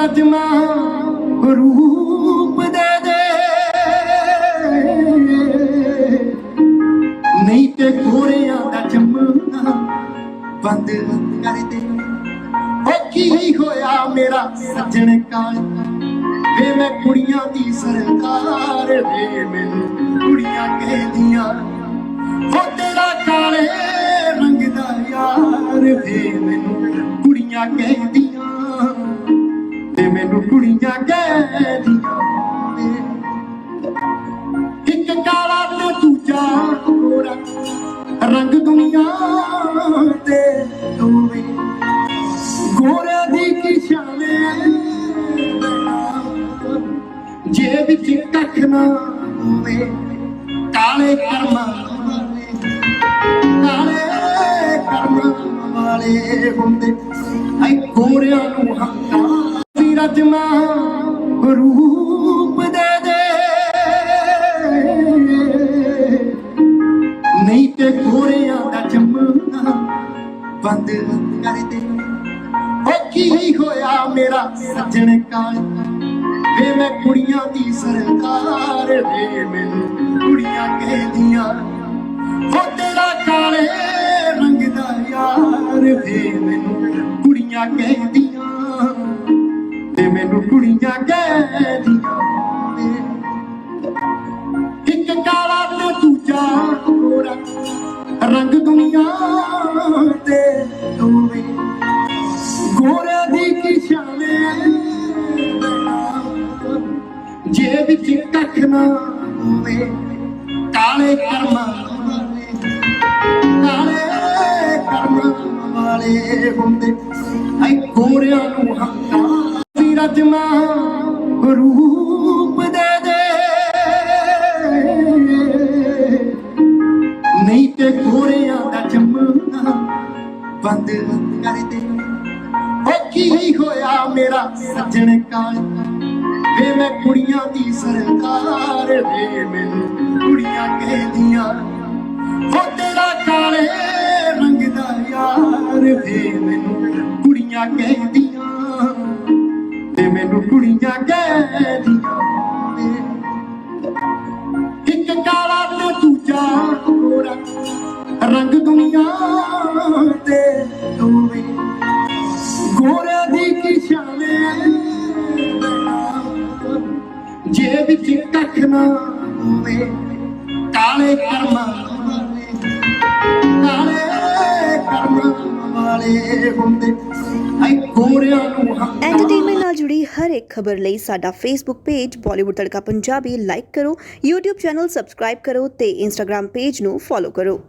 ਰਜਮਾ ਰੂਪ ਦੇ ਦੇ। ਨਹੀਂ ਤੇ ਗੋਰਿਆਂ ਦਾ ਜੰਮਣਾ ਬੰਦ ਕਰ ਦੇ। ਉਹ ਕੀ ਹੋਇਆ ਮੇਰਾ ਸੱਜਣ ਕਾਲ। ਵੇ ਮੈਂ ਕੁੜੀਆਂ ਦੀ ਸਰਕਾਰ ਵੇ ਮੈਨੂੰ ਕੁੜੀਆਂ ਕਹਿੰਦੀਆਂ ਹੋ ਤੇਰਾ ਕਾਲੇ ਰੰਗ ਦਾ ਯਾਰ, ਵੇ ਮੈਨੂੰ ਕੁੜੀਆਂ ਕਹਿੰਦੀਆਂ ਮੈਨੂੰ ਕੁੜੀਆਂ ਕਹਿੰਦੀਆਂ ਇੱਕ ਕਾਲਾ ਤੇ ਦੂਜਾ ਗੋਰਾ ਰੰਗ ਦੁਨੀਆ ਤੇ ਦੋਵੇਂ। ਗੋਰਿਆਂ ਦੀ ਕੀ ਸ਼ਾਨੇ ਜੇ ਵਿੱਚ ਕੱਖ ਨਾ ਹੋਵੇ, ਕਾਲੇ ਕਰਮਾਂ ਕਾਲੇ ਕਰਮਾਂ ਵਾਲੇ ਹੁੰਦੇ। ਐ ਗੋਰਿਆਂ ਨੂੰ ਹੱਕਾਂ ਵੀ ਰਜਮਾ ਰੂਪ ਦੇ ਦੇ। ਨਹੀਂ ਤੇ ਗੋਰਿਆਂ ਦਾ ਜੰਮਣਾ ਬੰਦ ਕਰ ਦੇ। ਉਹ ਕੀ ਹੋਇਆ ਮੇਰਾ ਸੱਜਣ ਕਾਲ? ਵੇ ਮੈਂ ਕੁੜੀਆਂ ਦੀ ਸਰਕਾਰ ਵੇ ਮੈਨੂੰ ਕੁੜੀਆਂ ਕਹਿੰਦੀਆਂ ਹੋ ਤੇਰਾ ਕਾਲੇ ਰੰਗ ਦਾ ਯਾਰ ਵੇ ਮੈਨੂੰ ਕੁੜੀਆਂ ਕਹਿੰਦੀਆਂ। ਮੈਨੂੰ ਕੁੜੀਆਂ ਕਹਿੰਦੀਆਂ ਇੱਕ ਕਾਲਾ ਤੇ ਦੂਜਾ ਗੋਰਾ ਰੰਗ ਦੁਨੀਆ ਤੇ ਦੋਵੇਂ। ਗੋਰਿਆਂ ਦੀ ਕੀ ਸ਼ਾਨੇ ਜੇ ਵਿੱਚ ਕੱਖ ਨਾ ਹੋਵੇ, ਕਾਲੇ ਕਰਮਾਂ ਕਾਲੇ ਕਰਮਾਂ ਵਾਲੇ ਹੁੰਦੇ। ਐ ਗੋਰਿਆਂ ਨੂੰ ਹੱਕਾਂ ਬੰਦ ਕਰ ਦੇ। ਉਹ ਕੀ ਹੋਇਆ ਮੇਰਾ ਸੱਜਣ ਕਾਲ? ਵੇ ਮੈਂ ਕੁੜੀਆਂ ਦੀ ਸਰਕਾਰ ਵੇ ਮੈਨੂੰ ਕੁੜੀਆਂ ਕਹਿੰਦੀਆਂ ਹੋ ਤੇਰਾ ਕਾਲੇ ਰੰਗ ਦਾ ਯਾਰ ਵੇ ਮੈਨੂੰ ਕੁੜੀਆਂ ਕਹਿੰਦੀਆਂ ਤੇ ਮੈਨੂੰ ਕੁੜੀਆਂ ਕਹਿੰਦੀਆਂ ਇੱਕ ਕਾਲਾ ਤੇ ਦੂਜਾ ਗੋਰਾ ਰੰਗ ਦੁਨੀਆ ਜੇ ਵਿੱਚ ਕੱਖ ਨਾ ਹੋਵੇ, ਕਾਲੇ ਕਰਮਾਂ ਵਾਲੇ, ਕਾਲੇ ਕਰਮਾਂ ਵਾਲੇ ਹੁੰਦੇ। ਐ ਗੋਰਿਆਂ ਨੂੰ ਹੱਕਾਂ ਐਂਟਰਟੇਨਮੈਂਟ ਨਾਲ ਜੁੜੀ ਹਰ ਇੱਕ ਖਬਰ ਲਈ ਸਾਡਾ Facebook page Bollywood Tadka Punjabi like ਕਰੋ, YouTube ਚੈਨਲ ਸਬਸਕ੍ਰਾਈਬ ਕਰੋ ਤੇ Instagram ਪੇਜ ਨੂੰ ਫੋਲੋ ਕਰੋ।